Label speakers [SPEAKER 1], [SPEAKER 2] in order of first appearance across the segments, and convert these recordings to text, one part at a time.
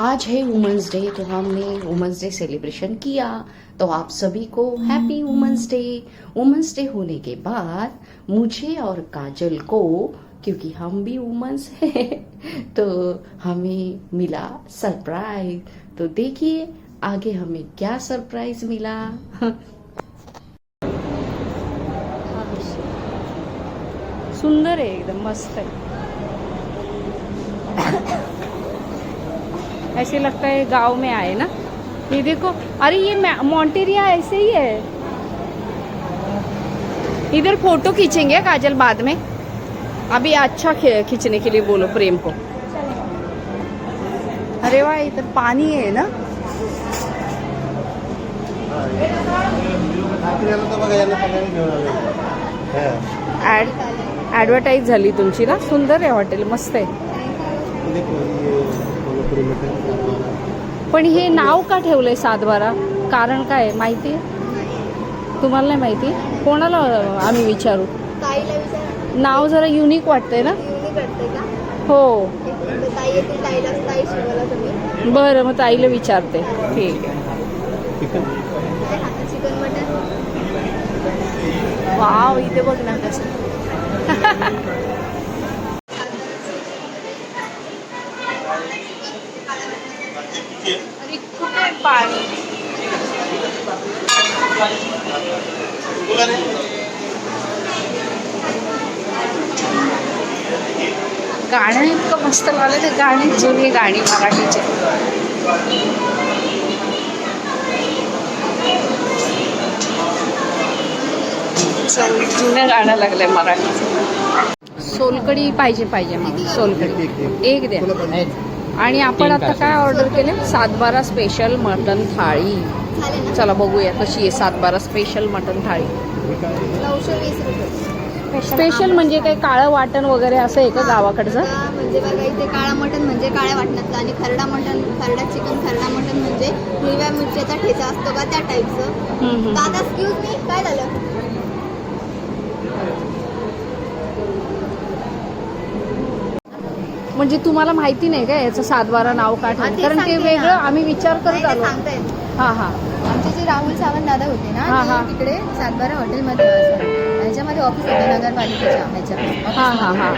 [SPEAKER 1] आज है women's day तो हमने वुमेंस डे सेलिब्रेशन किया। तो आप सभी को happy women's day women's day होने के बाद मुझे और काजल को क्योंकि हम भी वुमेंस हैं तो हमें मिला सरप्राइज़ तो देखिए आगे हमें क्या सरप्राइज़ मिला।
[SPEAKER 2] सुंदर है एकदम मस्त है। ऐसे लगता है गांव में आए ना। ये देखो अरे ये मॉन्टेरिया ऐसे ही है। इधर फोटो खींचेंगे काजल बाद में। अभी अच्छा खींचने के लिए बोलो प्रेम को। अरे वाह इधर पानी है ना। एडवर्टाइज झाली तुमची ना? सुंदर आहे हॉटेल मस्त आहे. पण हे नाव का ठेवलंय सातबारा? कारण काय? माहिती? तुम्हाला नाही माहिती? कोणाला आम्ही विचारू?
[SPEAKER 3] ताईला विचार.
[SPEAKER 2] नाव जरा युनिक वाटतंय ना? हो. बरं मग ताईला विचारते. ठीक आहे. वाव इथे बघ ना कसं. गाणं इतकं मस्त लागलं ते गाणी जुनी गाणी मराठीचे. जुनं गाणं लागलंय मराठीचं. सोलकडी पाहिजे पाहिजे मग सोलकडी एक द्या. आणि आपण आता काय ऑर्डर केले? सातबारा स्पेशल मटन थाळी. चला बघूया कशी आहे सातबारा स्पेशल मटन थाळी.
[SPEAKER 3] नऊशे वीस रुपये
[SPEAKER 2] स्पेशल म्हणजे काय काळं वाटण वगैरे असं आहे का गावाकडचं?
[SPEAKER 3] म्हणजे बघा इथे काळा मटन म्हणजे काळ्या वाटणातलं आणि खरडा मटन खरडा चिकन खरडा मटन म्हणजे हिरव्या मिरच्याचा ठेचा असतो का त्या टाईपचं. दादा एक्सक्यूज मी काय झालं?
[SPEAKER 2] म्हणजे तुम्हाला माहिती नाही का याचं सातबारा नाव का ठेवलं? कारण ते
[SPEAKER 3] ना.
[SPEAKER 2] वेगळं आम्ही विचार करत आलो. हा हा.
[SPEAKER 3] आमचे जे राहुल सावंत दादा होते ना
[SPEAKER 2] हा, हा.
[SPEAKER 3] ते तिकडे सातबारा हॉटेलमध्ये sorry, ह्याच्यामध्ये ऑफिस होते नगरपालिकेच्या
[SPEAKER 2] हा, हा, हा.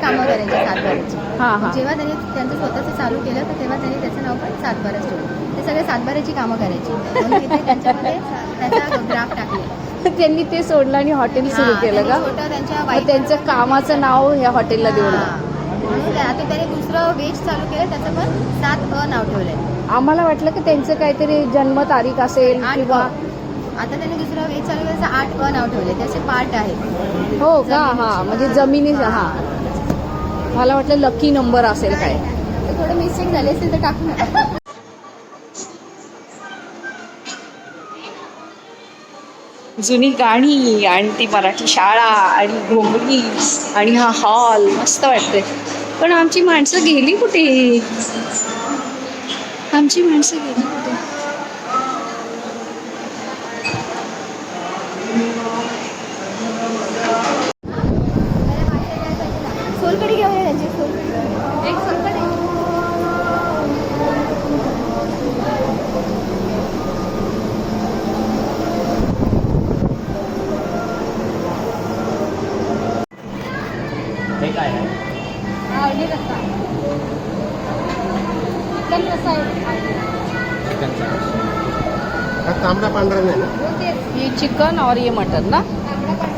[SPEAKER 3] कामं करायचे सातबाराची
[SPEAKER 2] हा हा.
[SPEAKER 3] जेव्हा त्यांनी त्यांचं स्वतःचं चालू केलं तर तेव्हा त्यांनी त्याचं नाव पण सातबाराच ठेवलं. ते सगळे सातबाराची कामं करायची. म्हणून इथे त्यांच्यामध्ये त्याचा ग्राफ टाकले
[SPEAKER 2] त्यांनी ते सोडलं आणि हॉटेल सुरू केलं का?
[SPEAKER 3] छोटं त्यांच्या
[SPEAKER 2] मग त्यांचं कामाचं नाव ह्या हॉटेलला देऊन.
[SPEAKER 3] हा. म्हणून आता त्याने दुसरं वेज चालू केलं त्याचं पण सात अ नाव ठेवलंय.
[SPEAKER 2] आम्हाला वाटलं की त्यांचं काहीतरी जन्मतारीख असेल
[SPEAKER 3] आठ
[SPEAKER 2] किंवा.
[SPEAKER 3] आता त्याने दुसरं वेज चालू केलं आठ अ नाव ठेवलंय. त्याचे पार्ट आहेत.
[SPEAKER 2] हो का? हा म्हणजे जमिनी हा. मला वाटलं लकी नंबर असेल काय.
[SPEAKER 3] थोडं मिस्टेक झाली असेल तर टाकू नका.
[SPEAKER 2] जुनी गाणी आणि ती मराठी शाळा आणि घोंगडी आणि हा हॉल मस्त वाटतंय. पण आमची माणसं गेली कुठे? आमची माणसं गेली.
[SPEAKER 3] हा, अर्धी रस्सा. चिकन रस्सा आहे.
[SPEAKER 4] हा तांबडा पांढरा नाही ना
[SPEAKER 3] हो, तेच.
[SPEAKER 2] ये चिकन और ये मटन ना
[SPEAKER 3] तांबडा पण